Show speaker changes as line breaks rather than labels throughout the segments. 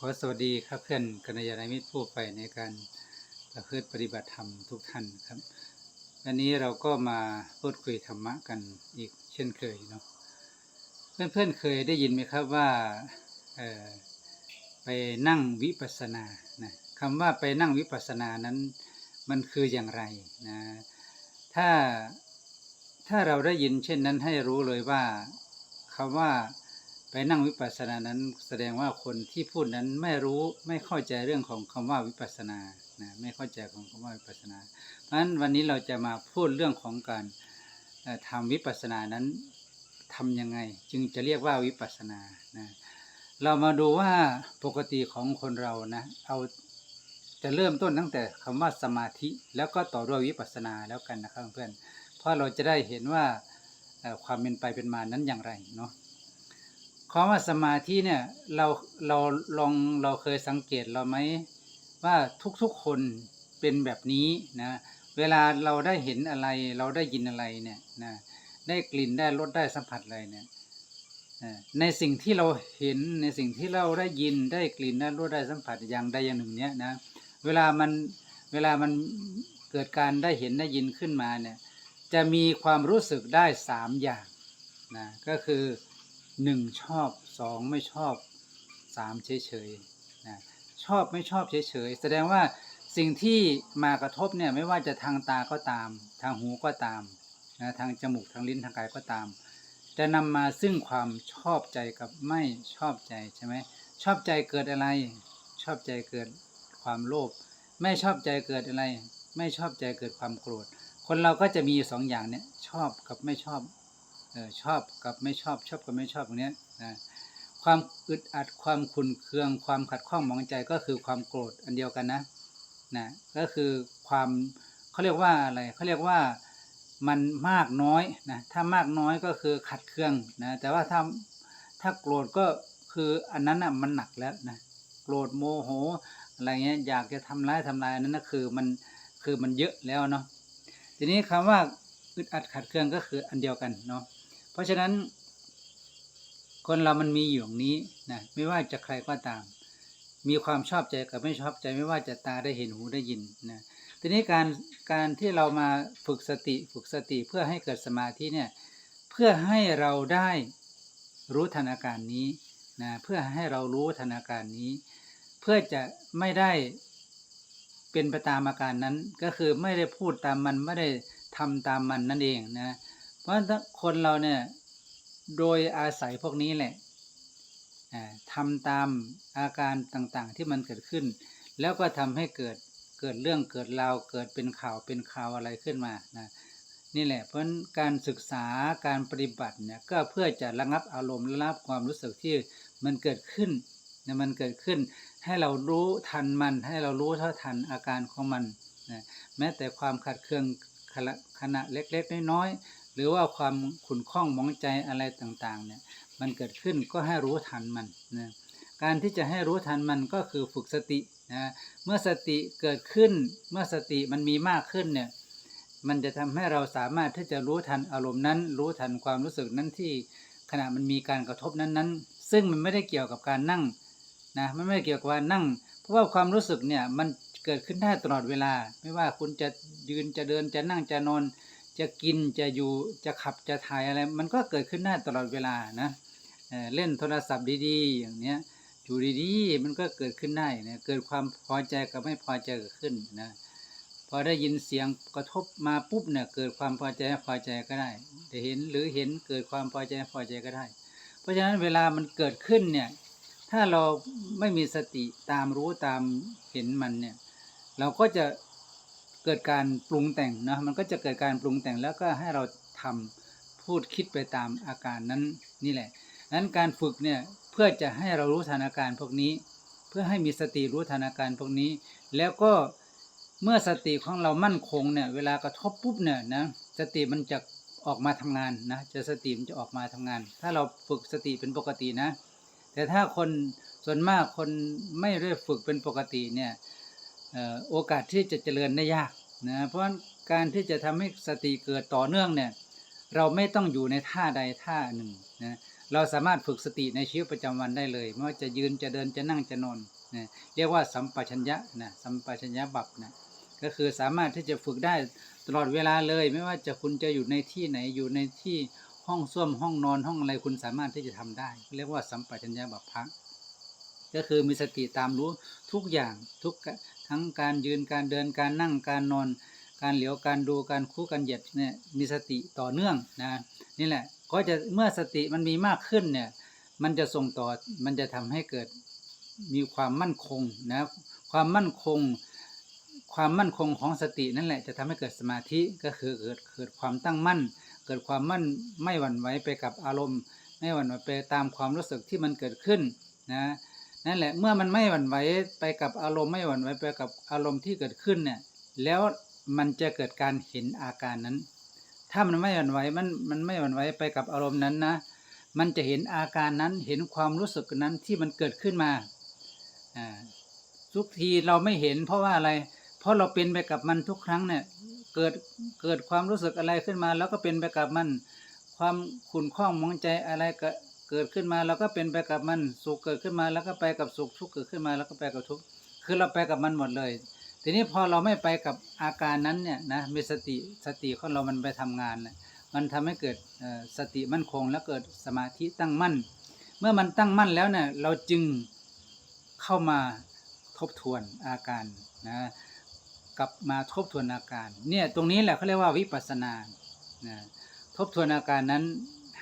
ขอสวัสดีครับเพื่อนกัญญาณมิตรผู้ไปในการประพฤติปฏิบัติธรรมทุกท่านครับวันนี้เราก็มาพูดคุยธรรมะกันอีกเช่นเคยเนาะเพื่อนๆเคยได้ยินไหมครับว่าไปนั่งวิปัสสนานะคำว่าไปนั่งวิปัสสนานั้นมันคืออย่างไรนะถ้าถ้าเราได้ยินเช่นนั้นให้รู้เลยว่าคำว่า นั่งวิปัสสนานั้นแสดงว่าคนที่พูดนั้นไม่รู้ไม่เข้าใจเรื่องของคำว่าวิปัสสนานะไม่เข้าใจของคำว่าวิปัสสนาเพราะฉะนั้นวันนี้เราจะมาพูดเรื่องของการเอ่อทำวิปัสสนานั้นทำยังไง จึงจะเรียกว่าวิปัสสนานะเรามาดูว่าปกติของคนเรานะเอาจะเริ่มต้นตั้งแต่คำว่าสมาธิ แล้วก็ต่อด้วยวิปัสสนาแล้วกันนะครับเพื่อนเพราะเราจะได้เห็นว่าความเป็นไปเป็นมานั้นอย่างไรเนาะ คำว่าสมาธิเนี่ยเราเราลองเราเคยสังเกตเราไหมว่าทุกๆคนเป็นแบบนี้นะเวลาเราได้เห็นอะไรเราได้ยินอะไรเนี่ยนะได้กลิ่นได้รสได้สัมผัสอะไรเนี่ยในสิ่งที่เราเห็นในสิ่งที่เราได้ยินได้กลิ่นได้รสได้สัมผัสอย่างใดอย่างหนึ่งเนี่ยนะเวลามันเวลามันเกิดการได้เห็นได้ยินขึ้นมาเนี่ยจะมีความรู้สึกได้สามอย่างนะก็คือ หนึ่งชอบสองไม่ชอบสามเฉยๆนะชอบไม่ชอบเฉยๆแสดงว่าสิ่งที่มากระทบเนี่ยไม่ว่าจะทางตาก็ตาม ทางหูก็ตามนะทางจมูกทางลิ้นทางกายก็ตาม จะนำมาซึ่งความชอบใจกับไม่ชอบใจใช่ไหมชอบใจเกิดอะไร ชอบใจเกิดความโลภไม่ชอบใจเกิดอะไร ไม่ชอบใจเกิดความโกรธ คนเราก็จะมีสองอย่างเนี่ยชอบกับไม่ชอบ ชอบกับไม่ชอบชอบกับไม่ชอบตรงนี้นะความอึดอัดความขุนเคืองความขัดข้องหมองใจก็คือความโกรธอันเดียวกันนะนะก็คือความเขาเรียกว่าอะไรเขาเรียกว่ามันมากน้อยนะถ้ามากน้อยก็คือขัดเคืองนะแต่ว่าถ้าถ้าโกรธก็คืออันนั้นอะมันหนักแล้วนะโกรธโมโหอะไรเงี้ยอยากจะทำร้ายทำลายอันนั้นนะคือมันคือมันเยอะแล้วเนาะทีนี้คำว่าอึดอัดขัดเคืองก็คืออันเดียวกันเนาะ เพราะฉะนั้น คนเรามันมีอยู่อย่างนี้นะไม่ว่าจะใครก็ตาม มีความชอบใจกับไม่ชอบใจไม่ว่าจะตาได้เห็นหูได้ยินนะทีนี้การการที่เรามาฝึกสติฝึกสติเพื่อให้เกิดสมาธิเนี่ยเพื่อให้เราได้รู้ทันาการนี้นะเพื่อให้เรารู้ทันาการนี้ เพื่อจะไม่ได้เป็นไปตามอาการนั้น ก็คือไม่ได้พูดตามมันไม่ได้ทำตามมันนั่นเองนะ เพราะถ้าคนเราเนี่ยโดยอาศัยพวกนี้แหละอ่าทำตามอาการต่างๆที่มันเกิดขึ้น แล้วก็ทำให้เกิดเกิดเรื่องเกิดราวเกิดเป็นข่าวเป็นข่าวอะไรขึ้นมานะนี่แหละเพราะการศึกษาการปฏิบัติเนี่ยก็เพื่อจะระงับอารมณ์ระงับความรู้สึกที่มันเกิดขึ้นนะมันเกิดขึ้น ให้เรารู้ทันมัน ให้เรารู้เท่าทันอาการของมันนะแม้แต่ความขัดเคืองขณะเล็กๆน้อย หรือว่าความขุ่นข้องมองใจอะไรต่างๆเนี่ยมันเกิดขึ้นก็ให้รู้ทันมันนะการที่จะให้รู้ทันมันก็คือฝึกสตินะเมื่อสติเกิดขึ้น เมื่อสติมันมีมากขึ้นเนี่ยมันจะทำให้เราสามารถที่จะรู้ทันอารมณ์นั้น รู้ทันความรู้สึกนั้นที่ขณะมันมีการกระทบนั้นๆ ซึ่งมันไม่ได้เกี่ยวกับการนั่งนะมันไม่ได้เกี่ยวกับการนั่ง เพราะว่าความรู้สึกเนี่ยมันเกิดขึ้นได้ตลอดเวลา ไม่ว่าคุณจะยืนจะเดินจะนั่งจะนอน จะกินจะอยู่จะขับจะถ่ายอะไร มันก็เกิดขึ้นได้ตลอดเวลานะเเล่นโทรศัพท์ดีๆ อย่างเนี้ยอยู่ดีๆมันก็เกิดขึ้นได้นะเกิดความพอใจกับไม่พอใจเกิดขึ้นนะพอได้ยินเสียงกระทบมาปุ๊บเนี่ยเกิดความพอใจพอใจก็ได้แต่เห็นหรือเห็นเกิดความพอใจพอใจก็ได้ เพราะฉะนั้นเวลามันเกิดขึ้นเนี่ยถ้าเราไม่มีสติตามรู้ตามเห็นมันเนี่ยเราก็จะ เกิดการปรุงแต่งนะมันก็จะเกิดการปรุงแต่งแล้วก็ให้เราทำพูดคิดไปตามอาการนั้นนี่แหละนั้นการฝึกเนี่ยเพื่อจะให้เรารู้ทันอาการพวกนี้ เพื่อให้มีสติรู้ทันอาการพวกนี้ แล้วก็เมื่อสติของเรามั่นคงเนี่ยเวลากระทบปุ๊บเนี่ยนะสติมันจะออกมาทำงานนะจะสติมันจะออกมาทำงาน ถ้าเราฝึกสติเป็นปกตินะ แต่ถ้าคนส่วนมากคนไม่ได้ฝึกเป็นปกติเนี่ย โอกาสที่จะเจริญได้ยากนะเพราะการที่จะทำให้สติเกิดต่อเนื่องเนี่ยเราไม่ต้องอยู่ในท่าใดท่าหนึ่งนะเราสามารถฝึกสติในชีวิตประจำวันได้เลยไม่ว่าจะยืนจะเดินจะนั่งจะนอนนะเรียกว่าสัมปชัญญะนะสัมปชัญญะบัพนะก็คือสามารถที่จะฝึกได้ตลอดเวลาเลย ไม่ว่าจะคุณจะอยู่ในที่ไหนอยู่ในที่ห้องส้วมห้องนอนห้องอะไรคุณสามารถที่จะทำได้ เรียกว่าสัมปชัญญะบัพพะ ก็คือมีสติตามรู้ทุกอย่างทุกทั้งการยืนการเดินการนั่งการนอน การเหลียวการดูการคู่การเหยียดเนี่ยมีสติต่อเนื่องนะนี่แหละก็จะเมื่อสติมันมีมากขึ้นเนี่ยมันจะส่งต่อมันจะทำให้เกิดมีความมั่นคงนะความมั่นคง ความมั่นคงของสตินั่นแหละจะทำให้เกิดสมาธิก็คือเกิดเกิดความตั้งมั่น เกิดความมั่นไม่หวั่นไหวไปกับอารมณ์ ไม่หวั่นไหวไปตามความรู้สึกที่มันเกิดขึ้นนะ นั่นแหละ เมื่อมันไม่หวั่นไหวไปกับอารมณ์ไม่หวั่นไหวไปกับอารมณ์ที่เกิดขึ้นเนี่ย แล้วมันจะเกิดการเห็นอาการนั้น ถ้ามันไม่หวั่นไหวมันมันไม่หวั่นไหวไปกับอารมณ์นั้นนะ มันจะเห็นอาการนั้นเห็นความรู้สึกนั้นที่มันเกิดขึ้นมาอ่าทุกทีเราไม่เห็น เพราะว่าอะไร เพราะเราเป็นไปกับมันทุกครั้งเนี่ย เกิดเกิดความรู้สึกอะไรขึ้นมา แล้วก็เป็นไปกับมัน ความขุ่นข้องมองใจอะไรก็ เกิดขึ้นมาเราก็เป็นไปกับมันสุขเกิดขึ้นมาแล้วก็ไปกับสุขทุกข์เกิดขึ้นมาแล้วก็ไปกับทุกข์คือเราไปกับมันหมดเลย ทีนี้พอเราไม่ไปกับอาการนั้นเนี่ยนะมีสติสติของเรามันไปทำงานนะมันทำให้เกิดสติมั่นคง แล้วเกิดสมาธิตั้งมั่น เมื่อมันตั้งมั่นแล้วเนี่ยเราจึงเข้ามาทบทวนอาการนะกลับมาทบทวนอาการเนี่ยตรงนี้แหละเขาเรียกว่าวิปัสสนานะทบทวนอาการนั้น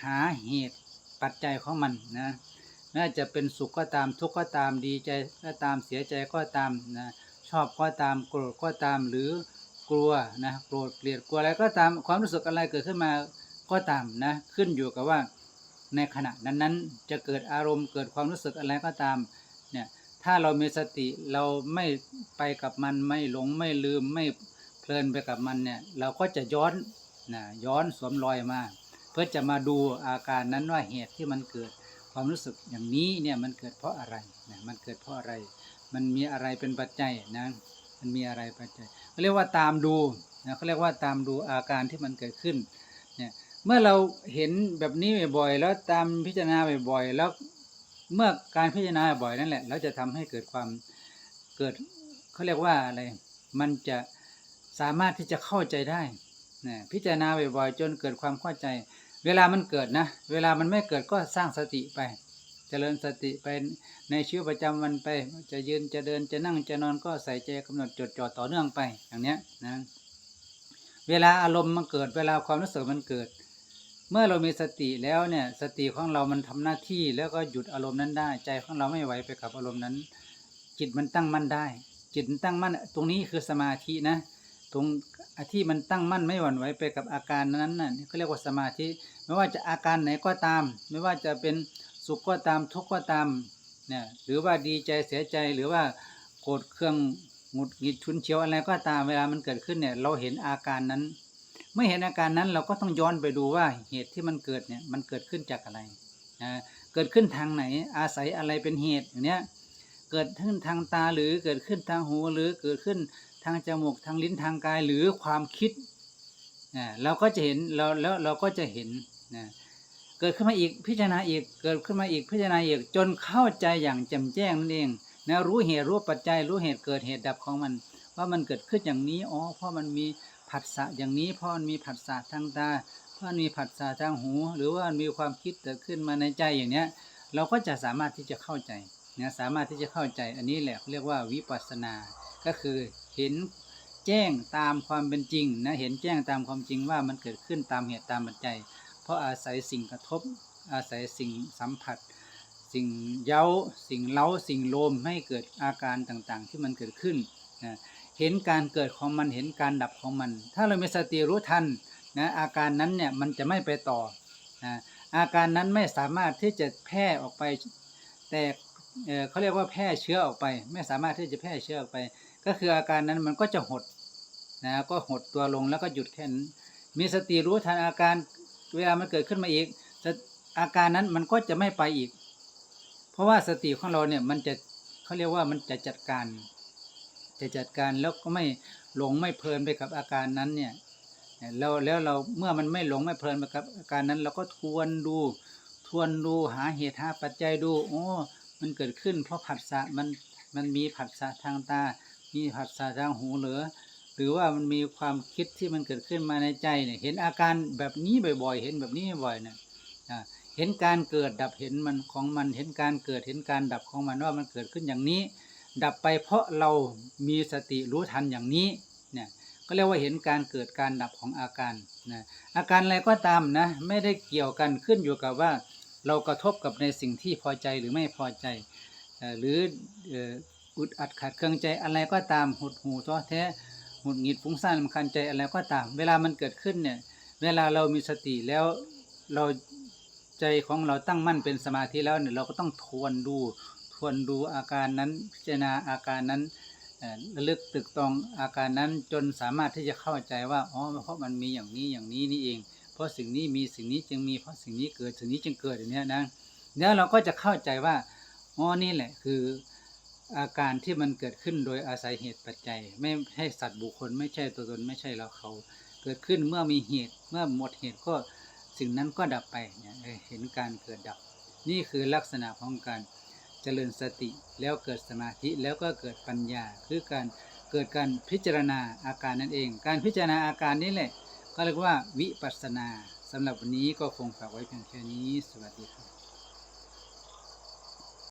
หาเหตุ ปัจจัยของมันนะน่าจะเป็นสุขก็ตามทุกข์ก็ตามดีใจก็ตามเสียใจก็ตามนะชอบก็ตามโกรธก็ตามหรือกลัวนะโกรธเกลียดกลัวอะไรก็ตามความรู้สึกอะไรเกิดขึ้นมาก็ตามนะขึ้นอยู่กับว่าในขณะนั้นๆจะเกิดอารมณ์เกิดความรู้สึกอะไรก็ตามเนี่ยถ้าเรามีสติเราไม่ไปกับมันไม่หลงไม่ลืมไม่เพลินไปกับมันเนี่ยเราก็จะย้อนนะย้อนสวมรอยมา พื่อจะมาดูอาการนั้นว่าเหตุที่มันเกิดความรู้สึกอย่างนี้เนี่ยมันเกิดเพราะอะไรนะมันเกิดเพราะอะไร มันมีอะไรเป็นปัจจัยนะมันมีอะไรปัจจัยเขาเรียกว่าตามดูนะเขาเรียกว่าตามดูอาการที่มันเกิดขึ้นเนี่ยเมื่อเราเห็นแบบนี้บ่อยๆแล้วตามพิจารณาบ่อยๆแล้วเมื่อการพิจารณาบ่อยนั่นแหละแล้วจะทำให้เกิดความเกิดเขาเรียกว่าอะไร มันจะสามารถที่จะเข้าใจได้นะพิจารณาบ่อยๆจนเกิดความเข้าใจ เวลามันเกิดนะ เวลามันไม่เกิดก็สร้างสติไป เจริญสติไปในชีวิตประจำวันไป จะยืนจะเดินจะนั่งจะนอนก็ใส่ใจกำหนดจดจ่อต่อเนื่องไปอย่างเนี้ยนะเวลาอารมณ์มันเกิด เวลาความรู้สึกมันเกิด เมื่อเรามีสติแล้วเนี่ยสติของเรามันทำหน้าที่แล้วก็หยุดอารมณ์นั้นได้ ใจของเราไม่ไหวไปกับอารมณ์นั้น จิตมันตั้งมั่นได้ จิตตั้งมั่นตรงนี้คือสมาธินะ ตรงที่มันตั้งมั่นไม่หวั่นไหวไปกับอาการนั้นน่ะนี่เขาเรียกว่าสมาธิ ไม่ว่าจะอาการไหนก็ตาม ไม่ว่าจะเป็นสุขก็ตามทุกข์ก็ตามเนี่ยหรือว่าดีใจเสียใจหรือว่าโกรธเครื่องหงุดหงิดชุนเฉียวอะไรก็ตามเวลามันเกิดขึ้นเนี่ยเราเห็นอาการนั้น เมื่อเห็นอาการนั้นเราก็ต้องย้อนไปดูว่าเหตุที่มันเกิดเนี่ยมันเกิดขึ้นจากอะไรนะเกิดขึ้นทางไหนอาศัยอะไรเป็นเหตุอย่างเนี้ยเกิดขึ้นทางตาหรือเกิดขึ้นทางหูหรือเกิดขึ้น ทางจมูกทางลิ้นทางกายหรือความคิดนะเราก็จะเห็นเราแล้วเราก็จะเห็นนะเกิดขึ้นมาอีกพิจารณาอีกเกิดขึ้นมาอีกพิจารณาอีกจนเข้าใจอย่างแจ่มแจ้งนั่นเองนะรู้เหตุรู้ปัจจัยรู้เหตุเกิดเหตุดับของมัน ว่ามันเกิดขึ้นอย่างนี้อ๋อเพราะมันมีผัสสะอย่างนี้เพราะมันมีผัสสะทางตาเพราะมันมีผัสสะทางหู หรือว่ามันมีความคิดเกิดขึ้นมาในใจอย่างเนี้ยเราก็จะสามารถที่จะเข้าใจ นะสามารถที่จะเข้าใจอันนี้แหละเรียกว่าวิปัสสนา ก็คือเห็นแจ้งตามความเป็นจริงนะเห็นแจ้งตามความจริงว่ามันเกิดขึ้นตามเหตุตามปัจจัย เพราะอาศัยสิ่งกระทบ อาศัยสิ่งสัมผัส สิ่งเย้า สิ่งเล้า สิ่งโลมให้เกิดอาการต่างๆ ที่มันเกิดขึ้นนะเห็นการเกิดของมันเห็นการดับของมัน ถ้าเรามีสติรู้ทันนะอาการนั้นเนี่ยมันจะไม่ไปต่อนะอาการนั้นไม่สามารถที่จะแพร่ออกไปแต่เอ่อ เขาเรียกว่าแพร่เชื้อออกไป ไม่สามารถที่จะแพร่เชื้อออกไป ก็คืออาการนั้นมันก็จะหดนะก็หดตัวลงแล้วก็หยุดแค่นั้นมีสติรู้ทันอาการเวลามันเกิดขึ้นมาอีก อาการนั้นมันก็จะไม่ไปอีก เพราะว่าสติของเราเนี่ยมันจะเขาเรียกว่ามันจะจัดการ จะจัดการแล้วก็ไม่หลงไม่เพลินไปกับอาการนั้นเนี่ยแล้วแล้วเราเมื่อมันไม่หลงไม่เพลินไปกับอาการนั้น เราก็ทวนดู ทวนดูหาเหตุหาปัจจัยดูโอ้ มันเกิดขึ้น เพราะผัสสะมันมันมีผัสสะทางตา มีผัสสะทางหูเหรือหรือว่ามันมีความคิดที่มันเกิดขึ้นมาในใจเนี่ยเห็นอาการแบบนี้บ่อย ๆ เห็นแบบนี้บ่อยเนี่ยเห็นการเกิดดับเห็นมันของมันเห็นการเกิดเห็นการดับของมันว่ามันเกิดขึ้นอย่างนี้ ดับไปเพราะเรามีสติรู้ทันอย่างนี้เนี่ยก็เรียกว่าเห็นการเกิดการดับของอาการนะอาการอะไรก็ตามนะไม่ได้เกี่ยวกันขึ้นอยู่กับว่า เรากระทบกับในสิ่งที่พอใจหรือไม่พอใจ หรืออุดอัดขัดเคืองใจอะไรก็ตามหดหูท้อแท้หงุดหงิดฟุ้งซ่านรำคาญใจอะไรก็ตาม เวลามันเกิดขึ้นเนี่ยเวลาเรามีสติแล้วเราใจของเราตั้งมั่นเป็นสมาธิแล้วเนี่ยเราก็ต้องทวนดู ทวนดูอาการนั้นพิจารณาอาการนั้นระลึกตึกตรองอาการนั้นจนสามารถที่จะเข้าใจว่าอ๋อเพราะมันมีอย่างนี้อย่างนี้นี่เอง เพราะสิ่งนี้มีสิ่งนี้จึงมีเพราะสิ่งนี้เกิดสิ่งนี้จึงเกิดอย่างนี้นะแล้วเราก็จะเข้าใจว่าอ๋อนี่แหละคืออาการที่มันเกิดขึ้นโดยอาศัยเหตุปัจจัย ไม่ใช่สัตว์บุคคล ไม่ใช่ตัวตนไม่ใช่เราเขา เกิดขึ้นเมื่อมีเหตุเมื่อหมดเหตุก็สิ่งนั้นก็ดับไปเนี่ยเออเห็นการเกิดดับ นี่คือลักษณะของการเจริญสติแล้วเกิดสมาธิแล้วก็เกิดปัญญา คือการเกิดการพิจารณาอาการนั่นเอง การพิจารณาอาการนี้แหละ ก็เรียกว่าวิปัสสนาสำหรับวันนี้ก็คงฝากไว้เพียงแค่นี้ สวัสดีครับ